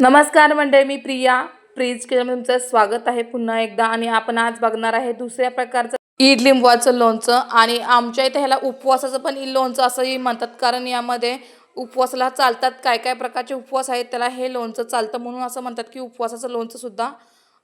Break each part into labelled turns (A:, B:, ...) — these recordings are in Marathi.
A: नमस्कार मंडळी मी प्रिया. प्रीज किचनमध्ये तुमचं स्वागत आहे पुन्हा एकदा आणि आपण आज बघणार आहे दुसऱ्या प्रकारचं ईड लिंबवाचं लोणचं आणि आमच्या इथे ह्याला उपवासाचं पण ई लोणचं असंही म्हणतात कारण यामध्ये उपवासाला चालतात काय काय प्रकारचे उपवास आहेत त्याला हे लोणचं चालतं म्हणून असं म्हणतात की उपवासाचं लोणचं सुद्धा.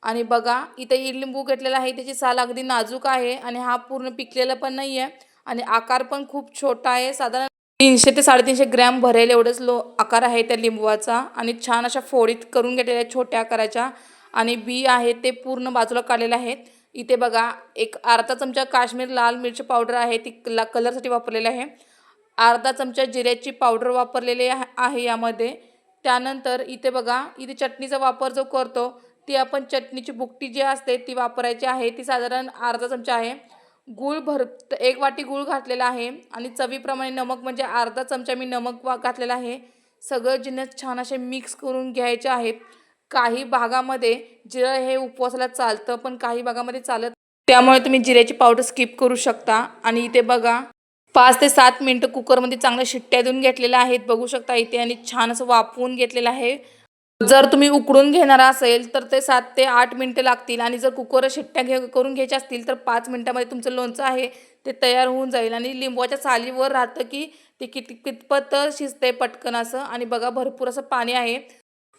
A: आणि बघा इथे ईड लिंबू घेतलेला आहे त्याची साल अगदी नाजूक आहे आणि हा पूर्ण पिकलेला पण नाही आहे आणि आकार पण खूप छोटा आहे. साधारण तीनशे ते साडेतीनशे ग्रॅम भरेल एवढंच लो आकार आहे त्या लिंबवाचा आणि छान अशा फोडीत करून घेतलेल्या छोट्या आकाराच्या. आणि बी आहे ते पूर्ण बाजूला काढलेले आहेत. इथे बघा एक अर्धा चमचा काश्मीर लाल मिरची पावडर आहे ती ला कलरसाठी वापरलेली आहे. अर्धा चमचा जिऱ्याची पावडर वापरलेली आहे आहे यामध्ये. त्यानंतर इथे बघा इथे चटणीचा वापर जो करतो ती आपण चटणीची बुकटी जी असते ती वापरायची आहे. ती साधारण अर्धा चमचा आहे. गूळ भर एक वाटी गूळ घातलेला आहे आणि चवीप्रमाणे नमक म्हणजे अर्धा चमचा मी नमक वा घातलेला आहे. सगळं जिन्नस छान असे मिक्स करून घ्यायचे आहेत. काही भागामध्ये जिरं हे उपवासाला चालतं पण काही भागामध्ये चालत त्यामुळे तुम्ही जिऱ्याची पावडर स्किप करू शकता. आणि इथे बघा पाच ते सात मिनटं कुकरमध्ये चांगल्या शिट्ट्या देऊन घेतलेल्या आहेत. बघू शकता इथे आणि छान असं वाफवून घेतलेलं आहे. जर तुम्ही उकडून घेणार असेल तर ते सात ते आठ मिनटं लागतील आणि जर कुकर शिट्ट्या घे करून घ्यायच्या असतील तर पाच मिनटामध्ये तुमचं लोणचं आहे ते तयार होऊन जाईल आणि लिंबवाच्या सालीवर राहतं की ते कित कितपत शिजते पटकन असं. आणि बघा भरपूर असं पाणी आहे.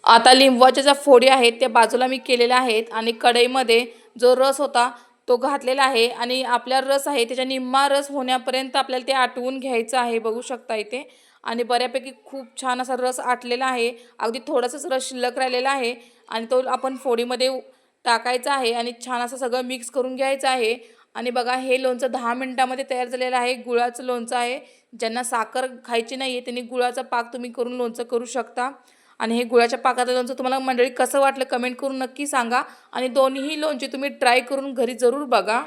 A: आता लिंबवाच्या ज्या फोडी आहेत त्या बाजूला मी केलेल्या आहेत आणि कढईमध्ये जो रस होता तो घातलेला आहे आणि आपला रस आहे त्याच्या निम्मा रस होण्यापर्यंत आपल्याला ते आटवून घ्यायचं आहे. बघू शकता इथे. आणि बऱ्यापैकी खूप छान असा रस आटलेला आहे. अगदी थोडासाच रस शिल्लक राहिलेला आहे आणि तो आपण फोडीमध्ये टाकायचा आहे आणि छान असं सगळं मिक्स करून घ्यायचं आहे. आणि बघा हे लोणचं दहा मिनटामध्ये तयार झालेलं आहे. गुळाचं लोणचं आहे. ज्यांना साखर खायची नाही आहे त्यांनी गुळाचा पाक तुम्ही करून लोणचं करू शकता. आणि हे गुळाच्या पाकातलं लोणचं तुम्हाला मंडळी कसं वाटलं कमेंट करून नक्की सांगा. आणि दोन्हीही लोणचे तुम्ही ट्राय करून घरी जरूर बघा.